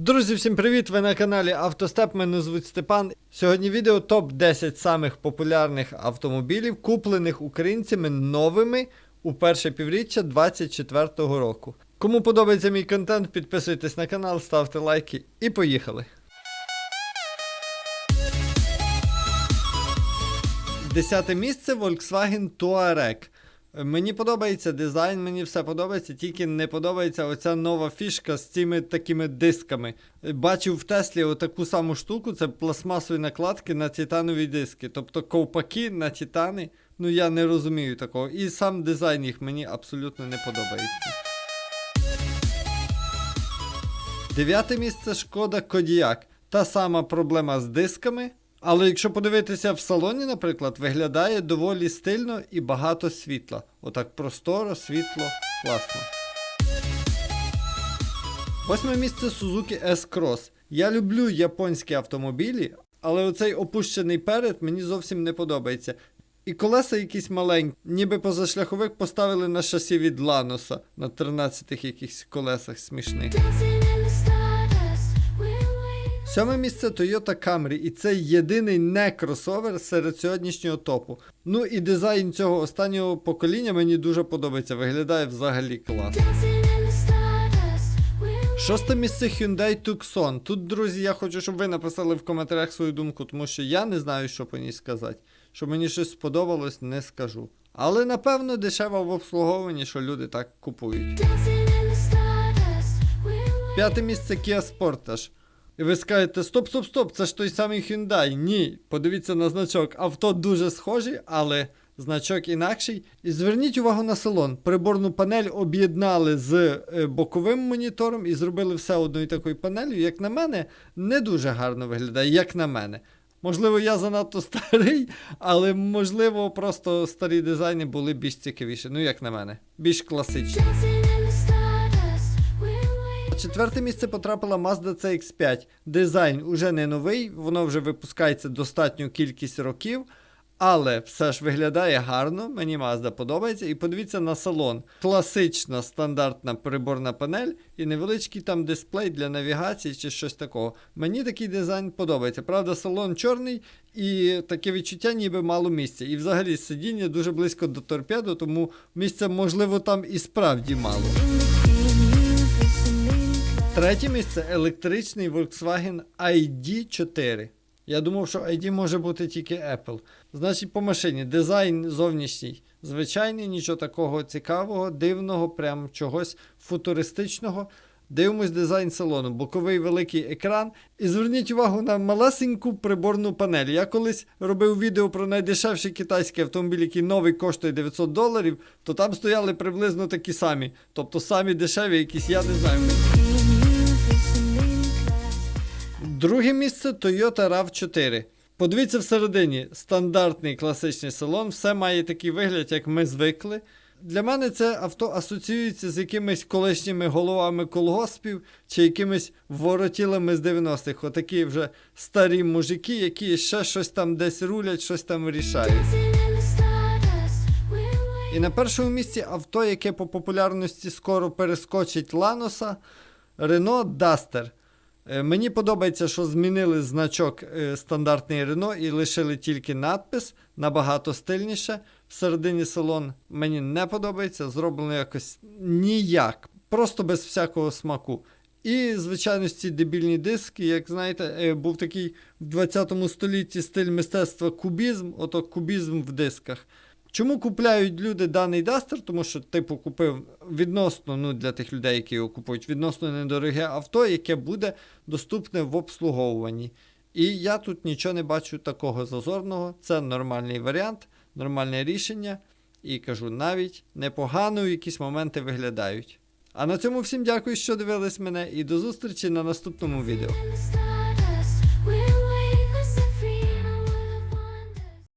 Друзі, всім привіт! Ви на каналі Автостеп. Мене звуть Степан. Сьогодні відео топ 10 самих популярних автомобілів, куплених українцями новими у перше півріччя 2024 року. Кому подобається мій контент, підписуйтесь на канал, ставте лайки і поїхали. Десяте місце Volkswagen Touareg. Мені подобається дизайн, мені все подобається, тільки не подобається оця нова фішка з цими такими дисками. Бачив в Теслі отаку саму штуку, це пластмасові накладки на титанові диски. Тобто ковпаки на титани. Ну я не розумію такого. І сам дизайн їх мені абсолютно не подобається. Дев'яте місце шкода Кодіак. Та сама проблема з дисками. Але якщо подивитися в салоні, наприклад, виглядає доволі стильно і багато світла. Отак просторо, світло, класно. Восьме місце Suzuki S-Cross. Я люблю японські автомобілі, але оцей опущений перед мені зовсім не подобається. І колеса якісь маленькі, ніби позашляховик поставили на шасі від Ланоса на 13 якихось колесах смішних. Сьоме місце Toyota Camry, і це єдиний не кросовер серед сьогоднішнього топу. Ну і дизайн цього останнього покоління мені дуже подобається, виглядає взагалі клас. Шосте місце Hyundai Tucson. Тут, друзі, я хочу, щоб ви написали в коментарях свою думку, тому що я не знаю, що по ній сказати. Що мені щось сподобалось, не скажу. Але напевно дешево в обслуговуванні, що люди так купують. П'яте місце Kia Sportage. І ви скажете, стоп, стоп, стоп, це ж той самий Hyundai. Ні, подивіться на значок. Авто дуже схожі, але значок інакший. І зверніть увагу на салон. Приборну панель об'єднали з е, боковим монітором і зробили все одною такою панелью. Як на мене, не дуже гарно виглядає, як на мене. Можливо, я занадто старий, але можливо, просто старі дизайни були більш цікавіші. Ну, як на мене, більш класичні. Четверте місце потрапила Mazda CX5. Дизайн уже не новий, воно вже випускається достатню кількість років, але все ж виглядає гарно, мені Mazda подобається. І подивіться на салон. Класична стандартна приборна панель і невеличкий там дисплей для навігації чи щось такого. Мені такий дизайн подобається. Правда, салон чорний і таке відчуття, ніби мало місця. І взагалі сидіння дуже близько до торпеду, тому місця, можливо, там і справді мало. Третє місце електричний Volkswagen ID4. Я думав, що ID може бути тільки Apple. Значить, по машині дизайн зовнішній звичайний, нічого такого цікавого, дивного, прям чогось футуристичного. Дивимось дизайн салону, боковий великий екран. І зверніть увагу на малесеньку приборну панель. Я колись робив відео про найдешевший китайський автомобіль, який новий коштує 900 доларів, то там стояли приблизно такі самі. Тобто самі дешеві, якісь, я не знаю. Друге місце Toyota RAV4. Подивіться всередині, стандартний класичний салон, все має такий вигляд, як ми звикли. Для мене це авто асоціюється з якимись колишніми головами колгоспів чи якимись воротілами з 90-х. Отакі вже старі мужики, які ще щось там десь рулять, щось там рішають. І на першому місці авто, яке по популярності скоро перескочить Ланоса, Renault Duster. Е, Мені подобається, що змінили значок е, стандартний Renault і лишили тільки надпис набагато стильніше. Всередині салон мені не подобається, зроблено якось ніяк, просто без всякого смаку. І, звичайно, ці дебільні диски, як знаєте, е, був такий в 20 столітті стиль мистецтва кубізм, ото кубізм в дисках. Чому купляють люди даний дастер? Тому що, типу, купив відносно, ну для тих людей, які його купують, відносно недороге авто, яке буде доступне в обслуговуванні. І я тут нічого не бачу такого зазорного. Це нормальний варіант, нормальне рішення. І кажу, навіть непогано якісь моменти виглядають. А на цьому всім дякую, що дивились мене, і до зустрічі на наступному відео.